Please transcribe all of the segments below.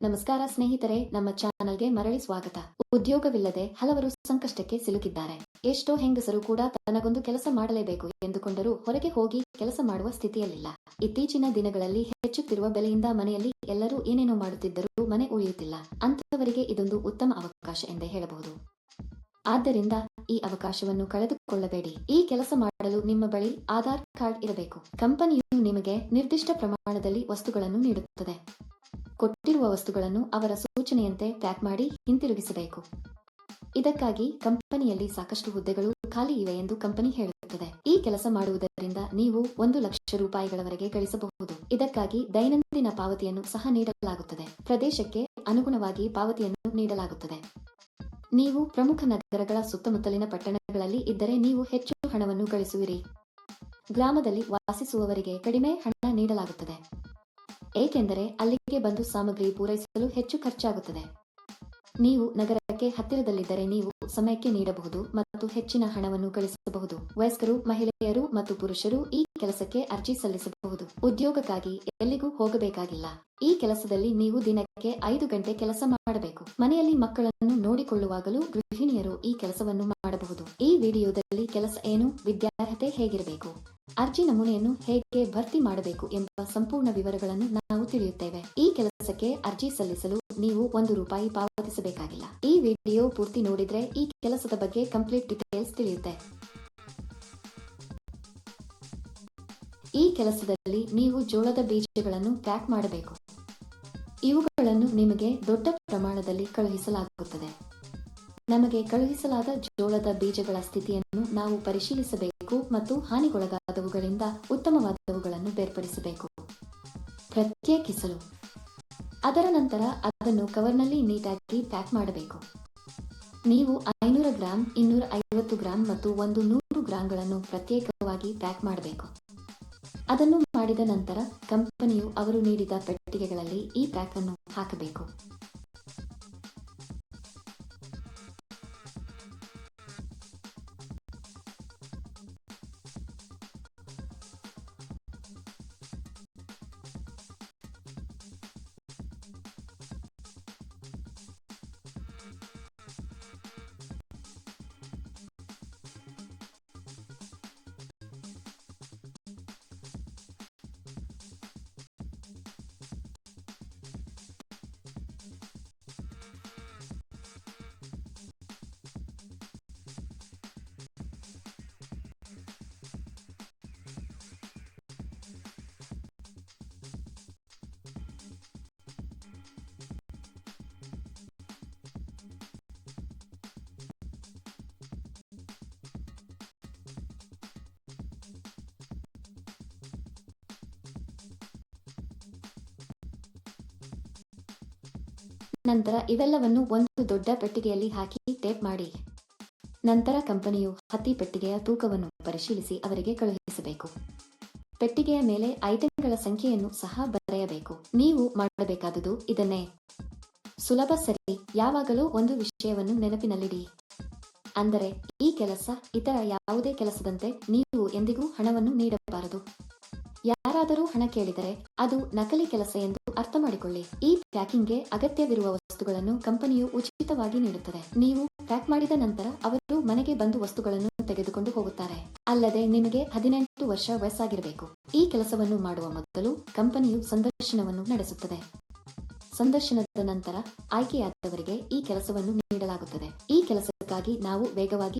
ನಮಸ್ಕಾರ ಸ್ನೇಹಿತರೆ, ನಮ್ಮ ಚಾನಲ್ಗೆ ಮರಳಿ ಸ್ವಾಗತ. ಉದ್ಯೋಗವಿಲ್ಲದೆ ಹಲವರು ಸಂಕಷ್ಟಕ್ಕೆ ಸಿಲುಕಿದ್ದಾರೆ. ಎಷ್ಟೋ ಹೆಂಗಸರು ಕೂಡ ತನಗೊಂದು ಕೆಲಸ ಮಾಡಲೇಬೇಕು ಎಂದುಕೊಂಡರೂ ಹೊರಗೆ ಹೋಗಿ ಕೆಲಸ ಮಾಡುವ ಸ್ಥಿತಿಯಲ್ಲಿಲ್ಲ. ಇತ್ತೀಚಿನ ದಿನಗಳಲ್ಲಿ ಹೆಚ್ಚುತ್ತಿರುವ ಬೆಲೆಯಿಂದ ಮನೆಯಲ್ಲಿ ಎಲ್ಲರೂ ಏನೇನೋ ಮಾಡುತ್ತಿದ್ದರೂ ಮನೆ ಉಳಿಯುತ್ತಿಲ್ಲ. ಅಂತಹವರಿಗೆ ಇದೊಂದು ಉತ್ತಮ ಅವಕಾಶ ಎಂದೇ ಹೇಳಬಹುದು. ಆದ್ದರಿಂದ ಈ ಅವಕಾಶವನ್ನು ಕಳೆದುಕೊಳ್ಳಬೇಡಿ. ಈ ಕೆಲಸ ಮಾಡಲು ನಿಮ್ಮ ಬಳಿ ಆಧಾರ್ ಕಾರ್ಡ್ ಇರಬೇಕು. ಕಂಪನಿಯು ನಿಮಗೆ ನಿರ್ದಿಷ್ಟ ಪ್ರಮಾಣದಲ್ಲಿ ವಸ್ತುಗಳನ್ನು ನೀಡುತ್ತದೆ. ಕೊಟ್ಟಿರುವ ವಸ್ತುಗಳನ್ನು ಅವರ ಸೂಚನೆಯಂತೆ ಪ್ಯಾಕ್ ಮಾಡಿ ಹಿಂತಿರುಗಿಸಬೇಕು. ಇದಕ್ಕಾಗಿ ಕಂಪನಿಯಲ್ಲಿ ಸಾಕಷ್ಟು ಹುದ್ದೆಗಳು ಖಾಲಿ ಇವೆ ಎಂದು ಕಂಪನಿ ಹೇಳುತ್ತದೆ. ಈ ಕೆಲಸ ಮಾಡುವುದರಿಂದ ನೀವು ಒಂದು ಲಕ್ಷ ರೂಪಾಯಿಗಳವರೆಗೆ ಗಳಿಸಬಹುದು. ಇದಕ್ಕಾಗಿ ದೈನಂದಿನ ಪಾವತಿಯನ್ನು ಸಹ ನೀಡಲಾಗುತ್ತದೆ. ಪ್ರದೇಶಕ್ಕೆ ಅನುಗುಣವಾಗಿ ಪಾವತಿಯನ್ನು ನೀಡಲಾಗುತ್ತದೆ. ನೀವು ಪ್ರಮುಖ ನಗರಗಳ ಸುತ್ತಮುತ್ತಲಿನ ಪಟ್ಟಣಗಳಲ್ಲಿ ಇದ್ದರೆ ನೀವು ಹೆಚ್ಚು ಹಣವನ್ನು ಗಳಿಸುವಿರಿ. ಗ್ರಾಮದಲ್ಲಿ ವಾಸಿಸುವವರಿಗೆ ಕಡಿಮೆ ಹಣ ನೀಡಲಾಗುತ್ತದೆ. ಏಕೆಂದರೆ ಅಲ್ಲಿಗೆ ಬಂದು ಸಾಮಗ್ರಿ ಪೂರೈಸಲು ಹೆಚ್ಚು ಖರ್ಚಾಗುತ್ತದೆ. ನೀವು ನಗರಕ್ಕೆ ಹತ್ತಿರದಲ್ಲಿದ್ದರೆ ನೀವು ಸಮಯಕ್ಕೆ ನೀಡಬಹುದು ಮತ್ತು ಹೆಚ್ಚಿನ ಹಣವನ್ನು ಗಳಿಸಬಹುದು. ವಯಸ್ಕರು, ಮಹಿಳೆಯರು ಮತ್ತು ಪುರುಷರು ಈ ಕೆಲಸಕ್ಕೆ ಅರ್ಜಿ ಸಲ್ಲಿಸಬಹುದು. ಉದ್ಯೋಗಕ್ಕಾಗಿ ಎಲ್ಲಿಗೂ ಹೋಗಬೇಕಾಗಿಲ್ಲ. ಈ ಕೆಲಸದಲ್ಲಿ ನೀವು ದಿನಕ್ಕೆ ಐದು ಗಂಟೆ ಕೆಲಸ ಮಾಡಬೇಕು. ಮನೆಯಲ್ಲಿ ಮಕ್ಕಳನ್ನು ನೋಡಿಕೊಳ್ಳುವಾಗಲೂ ಗೃಹಿಣಿಯರು ಈ ಕೆಲಸವನ್ನು ಮಾಡಬಹುದು. ಈ ವಿಡಿಯೋದಲ್ಲಿ ಕೆಲಸ ಏನು, ವಿದ್ಯಾರ್ಹತೆ ಹೇಗಿರಬೇಕು, ಅರ್ಜಿ ನಮೂನೆಯನ್ನು ಹೇಗೆ ಭರ್ತಿ ಮಾಡಬೇಕು ಎಂಬ ಸಂಪೂರ್ಣ ವಿವರಗಳನ್ನು ನಾವು ತಿಳಿಯುತ್ತೇವೆ. ಈ ಕೆಲಸಕ್ಕೆ ಅರ್ಜಿ ಸಲ್ಲಿಸಲು ನೀವು ಒಂದು ರೂಪಾಯಿ ಪಾವತಿಸಬೇಕಾಗಿಲ್ಲ ಈ ವಿಡಿಯೋ ಪೂರ್ತಿ ನೋಡಿದ್ರೆ ಈ ಕೆಲಸದ ಬಗ್ಗೆ ಕಂಪ್ಲೀಟ್ ಡೀಟೇಲ್ಸ್ ತಿಳಿಯುತ್ತೆ. ಈ ಕೆಲಸದಲ್ಲಿ ನೀವು ಜೋಳದ ಬೀಜಗಳನ್ನು ಪ್ಯಾಕ್ ಮಾಡಬೇಕು. ಇವುಗಳನ್ನು ನಿಮಗೆ ದೊಡ್ಡ ಪ್ರಮಾಣದಲ್ಲಿ ಕಳುಹಿಸಲಾಗುತ್ತದೆ. ನಮಗೆ ಕಳುಹಿಸಲಾದ ಜೋಳದ ಬೀಜಗಳ ಸ್ಥಿತಿಯನ್ನು ನಾವು ಪರಿಶೀಲಿಸಬೇಕು ಮತ್ತು ಹಾನಿಗೊಳಗಾದವುಗಳಿಂದ ಉತ್ತಮವಾದವುಗಳನ್ನು ಬೇರ್ಪಡಿಸಬೇಕು. ಪ್ರತ್ಯೇಕಿಸಲು. ಅದರ ನಂತರ ಅದನ್ನು ಕವರ್ನಲ್ಲಿ ನೀಟಾಗಿ ಪ್ಯಾಕ್ ಮಾಡಬೇಕು. ನೀವು ಐನೂರ ಗ್ರಾಂ ಇನ್ನೂರ ಐವತ್ತು ಗ್ರಾಂ ಮತ್ತು ಒಂದು ನೂರು ಗ್ರಾಂಗಳನ್ನು ಪ್ರತ್ಯೇಕವಾಗಿ ಪ್ಯಾಕ್ ಮಾಡಬೇಕು. ಅದನ್ನು ಮಾಡಿದ ನಂತರ ಕಂಪನಿಯು ಅವರು ನೀಡಿದ ಪೆಟ್ಟಿಗೆಗಳಲ್ಲಿ ಈ ಪ್ಯಾಕ್ ಅನ್ನು ಹಾಕಬೇಕು. ನಂತರ ಇವೆಲ್ಲವನ್ನು ಒಂದು ದೊಡ್ಡ ಪೆಟ್ಟಿಗೆಯಲ್ಲಿ ಹಾಕಿ ಟೇಪ್ ಮಾಡಿ. ನಂತರ ಕಂಪನಿಯು ಹತ್ತಿ ಪೆಟ್ಟಿಗೆಯ ತೂಕವನ್ನು ಪರಿಶೀಲಿಸಿ ಅವರಿಗೆ ಕಳುಹಿಸಬೇಕು. ಪೆಟ್ಟಿಗೆಯ ಮೇಲೆ ಐಟಂಗಳ ಸಂಖ್ಯೆಯನ್ನು ಸಹ ಬರೆಯಬೇಕು. ನೀವು ಮಾಡಬೇಕಾದುದು ಇದನ್ನೇ. ಸುಲಭ ಸರಿ, ಯಾವಾಗಲೂ ಒಂದು ವಿಷಯವನ್ನು ನೆನಪಿನಲ್ಲಿಡಿ. ಅಂದರೆ, ಈ ಕೆಲಸ ಇತರ ಯಾವುದೇ ಕೆಲಸದಂತೆ ನೀವು ಎಂದಿಗೂ ಹಣವನ್ನು ನೀಡಬಾರದು. ಯಾರಾದರೂ ಹಣ ಕೇಳಿದರೆ ಅದು ನಕಲಿ ಕೆಲಸ ಎಂದು ಅರ್ಥ ಮಾಡಿಕೊಳ್ಳಿ ಈ ಪ್ಯಾಕಿಂಗ್ಗೆ ಅಗತ್ಯವಿರುವ ವಸ್ತುಗಳನ್ನು ಕಂಪನಿಯು ಉಚಿತವಾಗಿ ನೀಡುತ್ತದೆ. ನೀವು ಪ್ಯಾಕ್ ಮಾಡಿದ ನಂತರ ಅವರು ಮನೆಗೆ ಬಂದು ವಸ್ತುಗಳನ್ನು ತೆಗೆದುಕೊಂಡು ಹೋಗುತ್ತಾರೆ. ಅಲ್ಲದೆ ನಿಮಗೆ ಹದಿನೆಂಟು ವರ್ಷ ವಯಸ್ಸಾಗಿರಬೇಕು. ಈ ಕೆಲಸವನ್ನು ಮಾಡುವ ಮೊದಲು ಕಂಪನಿಯು ಸಂದರ್ಶನವನ್ನು ನಡೆಸುತ್ತದೆ. ಸಂದರ್ಶನದ ನಂತರ ಆಯ್ಕೆಯಾದವರಿಗೆ ಈ ಕೆಲಸವನ್ನು ನೀಡಲಾಗುತ್ತದೆ. ಈ ಕೆಲಸಕ್ಕಾಗಿ ನಾವು ವೇಗವಾಗಿ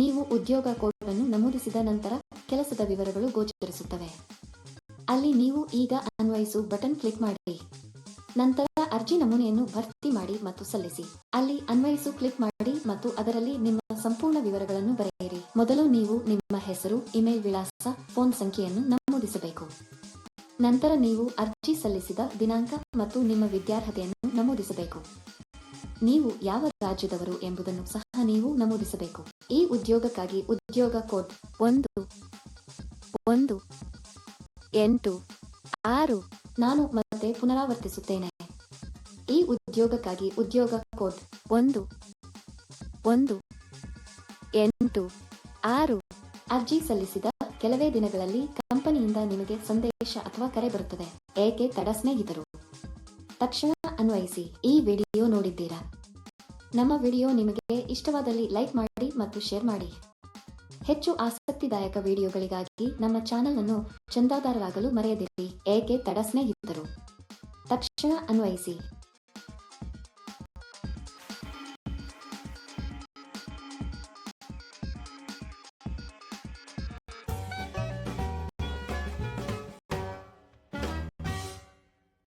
ನೀವು ಉದ್ಯೋಗ ಕೋಡ್ ಅನ್ನು ನಮೂದಿಸಿದ ನಂತರ ಕೆಲಸದ ವಿವರಗಳು ಗೋಚರಿಸುತ್ತವೆ. ಅಲ್ಲಿ ನೀವು ಈಗ ಅನ್ವಯಿಸು ಬಟನ್ ಕ್ಲಿಕ್ ಮಾಡಿ. ನಂತರ ಅರ್ಜಿ ನಮೂನೆಯನ್ನು ಭರ್ತಿ ಮಾಡಿ ಮತ್ತು ಸಲ್ಲಿಸಿ. ಅಲ್ಲಿ ಅನ್ವಯಿಸು ಕ್ಲಿಕ್ ಮಾಡಿ ಮತ್ತು ಅದರಲ್ಲಿ ನಿಮ್ಮ ಸಂಪೂರ್ಣ ವಿವರಗಳನ್ನು ಬರೆಯಿರಿ. ಮೊದಲು ನೀವು ನಿಮ್ಮ ಹೆಸರು, ಇಮೇಲ್ ವಿಳಾಸ, ಫೋನ್ ಸಂಖ್ಯೆಯನ್ನು ನಮೂದಿಸಬೇಕು. ನಂತರ ನೀವು ಅರ್ಜಿ ಸಲ್ಲಿಸಿದ ದಿನಾಂಕ ಮತ್ತು ನಿಮ್ಮ ವಿದ್ಯಾರ್ಹತೆಯನ್ನು ನಮೂದಿಸಬೇಕು. ನೀವು ಯಾವ ರಾಜ್ಯದವರು ಎಂಬುದನ್ನು ಸಹ ನೀವು ನಮೂದಿಸಬೇಕು. ಈ ಉದ್ಯೋಗಕ್ಕಾಗಿ ಉದ್ಯೋಗ ಕೋಡ್ ಒಂದು ಒಂದು, ಎಂಟು, ಆರು, ನಾನು ಮತ್ತೆ ಪುನರಾವರ್ತಿಸುತ್ತೇನೆ. ಈ ಉದ್ಯೋಗಕ್ಕಾಗಿ ಉದ್ಯೋಗ ಕೋಡ್ ಒಂದು ಒಂದು, ಎಂಟು, ಆರು ಅರ್ಜಿ ಸಲ್ಲಿಸಿದ ಕೆಲವೇ ದಿನಗಳಲ್ಲಿ ಕಂಪನಿಯಿಂದ ನಿಮಗೆ ಸಂದೇಶ ಅಥವಾ ಕರೆ ಬರುತ್ತದೆ. ಏಕೆ ತಡ ಸ್ನೇಹಿತರು? ತಕ್ಷಣ ಅನ್ವಯಿಸಿ ಈ ವಿಡಿಯೋ ನೋಡಿದ್ದೀರಾ? ನಮ್ಮ ವಿಡಿಯೋ ನಿಮಗೆ ಇಷ್ಟವಾದಲ್ಲಿ ಲೈಕ್ ಮಾಡಿ ಮತ್ತು ಶೇರ್ ಮಾಡಿ. ಹೆಚ್ಚು ಆಸಕ್ತಿದಾಯಕ ವಿಡಿಯೋಗಳಿಗಾಗಿ ನಮ್ಮ ಚಾನೆಲ್ ಅನ್ನು ಚಂದಾದಾರರಾಗಲು ಮರೆಯದಿರಿ. ಏಕೆ ತಡ ಇದ್ದರು ತಕ್ಷಣ ಅನ್ವಯಿಸಿ.